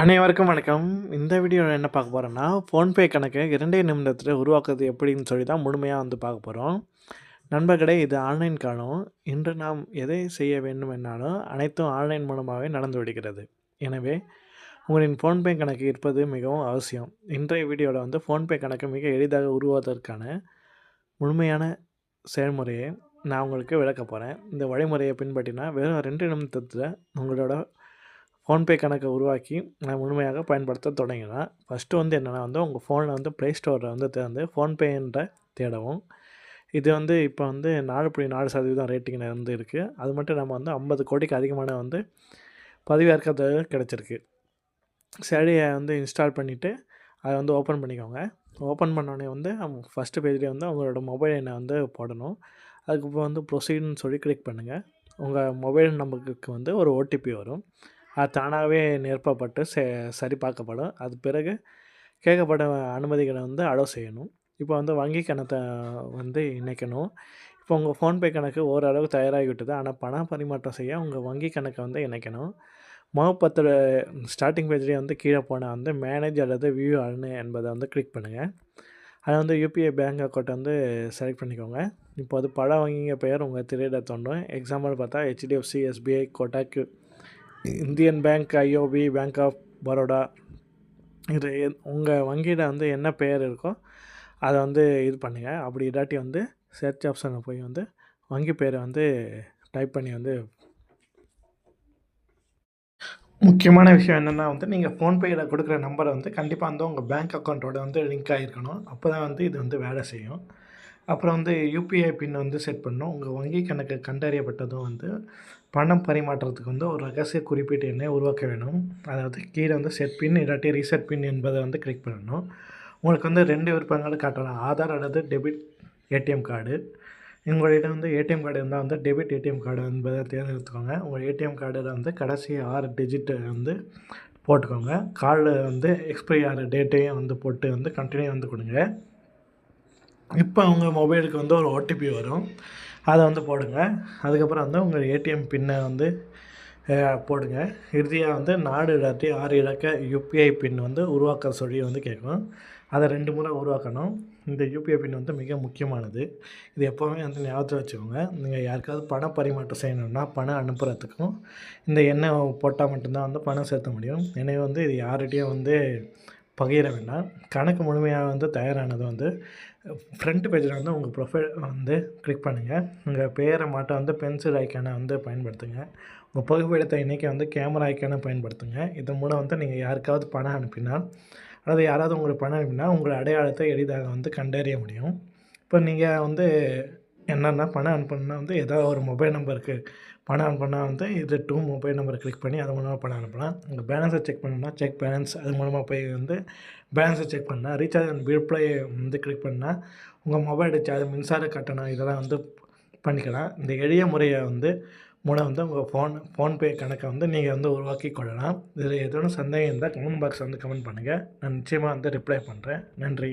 அனைவருக்கும் வணக்கம். இந்த வீடியோவில் என்ன பார்க்க போகிறோன்னா ஃபோன்பே கணக்கு இரண்டே நிமிடத்தில் உருவாக்குவது எப்படின்னு சொல்லி தான் முழுமையாக வந்து பார்க்க போகிறோம் நண்பர்களே இது ஆன்லைன் காலம். இன்று நாம் எதை செய்ய வேண்டும் என்னாலும் அனைத்தும் ஆன்லைன் மூலமாகவே நடந்து விடுகிறது. எனவே உங்களின் ஃபோன்பே கணக்கு இருப்பது மிகவும் அவசியம். இன்றைய வீடியோவில் வந்து ஃபோன்பே கணக்கு மிக எளிதாக உருவாவதற்கான முழுமையான செயல்முறையை நான் உங்களுக்கு விளக்க போகிறேன் இந்த வழிமுறையை பின்பற்றினா வெறும் ரெண்டு நிமிடத்தில் உங்களோட ஃபோன்பே கணக்கை உருவாக்கி நான் முழுமையாக பயன்படுத்த தொடங்கினேன் ஃபர்ஸ்ட்டு வந்து என்னென்னா வந்து உங்கள் ஃபோனில் வந்து ப்ளே ஸ்டோரில் வந்து திறந்து ஃபோன்பே என்ற தேடவும். இது வந்து இப்போ வந்து நாகப்படி நாலு சதவீதம் ரேட்டிங்கில் வந்து இருக்குது அது மட்டும் நம்ம வந்து 50 கோடிக்கு அதிகமான வந்து பதிவிறக்கத்தொகை கிடச்சிருக்கு சேடியை வந்து இன்ஸ்டால் பண்ணிவிட்டு அதை வந்து ஓப்பன் பண்ணிக்கோங்க. ஓப்பன் பண்ணோடனே வந்து ஃபர்ஸ்ட்டு பேஜ்லேயே வந்து உங்களோட மொபைல் எண்ணை வந்து போடணும். அதுக்கப்புறம் வந்து ப்ரொசீடுன்னு சொல்லி கிளிக் பண்ணுங்கள் உங்கள் மொபைல் நம்பருக்கு வந்து ஒரு ஓடிபி வரும். அது தானாகவே நிரப்பப்பட்டு சே சரிபார்க்கப்படும். அது பிறகு கேட்கப்பட அனுமதிகளை வந்து அலோவ் செய்யணும். இப்போ வந்து வங்கி கணத்தை வந்து இணைக்கணும். இப்போ உங்கள் ஃபோன்பே கணக்கு ஓரளவு தயாராகிவிட்டது. ஆனால் பண பரிமாற்றம் செய்ய உங்கள் வங்கி கணக்கை வந்து இணைக்கணும். முகப்பத்தில் ஸ்டார்டிங் பேஜ்லேயே வந்து கீழே போனால் வந்து மேனேஜ் அல்லது வியூ அனு என்பதை வந்து கிளிக் பண்ணுங்கள் அதை வந்து யூபிஐ பேங்க் அக்கௌண்ட் வந்து செலக்ட் பண்ணிக்கோங்க. இப்போ அது பல வங்கிங்க பெயர் உங்கள் திரையிட தோன்றும். எக்ஸாம்பிள் பார்த்தா HDFC SBI Kotak Indian bank, IOB, bank of Baroda இது உங்கள் வங்கியில் வந்து என்ன பெயர் இருக்கோ, அதை வந்து இது பண்ணுங்கள் அப்படி இல்லாட்டி வந்து சர்ச் ஆப்ஷனில் போய் வந்து வங்கி பேரை வந்து டைப் பண்ணி வந்து முக்கியமான விஷயம் என்னன்னா வந்து நீங்கள் ஃபோன்பேயில் கொடுக்குற நம்பரை வந்து கண்டிப்பாக வந்து உங்கள் பேங்க் அக்கௌண்ட்டோட வந்து லிங்க் ஆகிருக்கணும் அப்போ தான் வந்து இது வந்து வேலை செய்யும். அப்புறம் வந்து யூபிஐ பின் வந்து செட் பண்ணணும். உங்கள் வங்கி கணக்கு கண்டறியப்பட்டதும் வந்து பணம் பரிமாற்றத்துக்கு வந்து ஒரு ரகசிய குறிப்பிட்ட எண்ணை உருவாக்க வேணும். அதாவது கீழே வந்து செட் பின் இல்லாட்டி ரீசெட் பின் என்பதை வந்து கிளிக் பண்ணணும். உங்களுக்கு வந்து ரெண்டு விருப்பங்கள் காட்டலாம். ஆதார் அல்லது டெபிட் ஏடிஎம் கார்டு. உங்களிடம் வந்து ஏடிஎம் கார்டு இருந்தால் வந்து டெபிட் ஏடிஎம் கார்டு என்பதை தேர்ந்தெடுத்துக்கோங்க. உங்கள் ஏடிஎம் கார்டில் வந்து கடைசி ஆறு டிஜிட்டை வந்து போட்டுக்கோங்க. கார்டு வந்து எக்ஸ்பைரி ஆகிற டேட்டையும் வந்து போட்டு வந்து கண்டினியூ வந்து கொடுங்க இப்போ அவங்க மொபைலுக்கு வந்து ஒரு ஓடிபி வரும். அதை வந்து போடுங்க. அதுக்கப்புறம் வந்து உங்கள் ஏடிஎம் பின்னை வந்து போடுங்க. இறுதியாக வந்து நாலு இல்லாட்டி ஆறு இலக்க யூபிஐ பின் வந்து உருவாக்க சொல்லி வந்து கேட்கும். அதை ரெண்டு முறை உருவாக்கணும். இந்த யூபிஐ பின் வந்து மிக முக்கியமானது. இது எப்போவுமே வந்து ஞாபகத்தில் வச்சுக்கோங்க. நீங்கள் யாருக்காவது பண பரிமாற்றம் செய்யணும்னா, பணம் அனுப்புகிறதுக்கும் இந்த எண்ணெய் போட்டால் மட்டும்தான் வந்து பணம் செலுத்த முடியும். எனவே வந்து இது யார்கிட்டையும் வந்து பகிர வேண்டாம். கணக்கு முழுமையாக வந்து தயாரானது வந்து ஃப்ரண்ட் பேஜில் வந்து உங்கள் ப்ரொஃபைல் வந்து கிளிக் பண்ணுங்கள் உங்கள் பேரை மாற்ற வந்து பென்சில் ஐக்கானை வந்து பயன்படுத்துங்க. உங்கள் புகைப்படத்தை இன்றைக்கி வந்து கேமரா ஐக்கானை பயன்படுத்துங்க. இதன் மூலம் வந்து நீங்கள் யாருக்காவது பணம் அனுப்பினால், அல்லது யாராவது உங்களுக்கு பணம் அனுப்பினா உங்கள் அடையாளத்தை எளிதாக வந்து கண்டறிய முடியும். இப்போ நீங்கள் வந்து என்னென்னா பணம் அனுப்பணும்னா வந்து ஏதாவது ஒரு மொபைல் நம்பருக்கு பணம் அனுப்பணும்னா வந்து இது டூ மொபைல் நம்பர் கிளிக் பண்ணி அது மூலமாக பணம் அனுப்பலாம். உங்கள் பேலன்ஸை செக் பண்ணால் செக் பேலன்ஸ் அது மூலமாக போய் வந்து பேலன்ஸை செக் பண்ணால் ரீசார்ஜ் அண்ட் ரிப்ளை வந்து கிளிக் பண்ணால் உங்கள் மொபைல் ரீசார்ஜ், மின்சார கட்டணம் இதெல்லாம் வந்து பண்ணிக்கலாம். இந்த எளிய முறையை வந்து மூலம் வந்து உங்கள் ஃபோன் ஃபோன்பே கணக்கை வந்து நீங்கள் வந்து உருவாக்கி கொள்ளலாம். இதில் ஏதேனும் சந்தேகம் இருந்தால் கமெண்ட் பாக்ஸ் வந்து கமெண்ட் பண்ணுங்கள் நான் நிச்சயமாக வந்து ரிப்ளை பண்ணுறேன் நன்றி.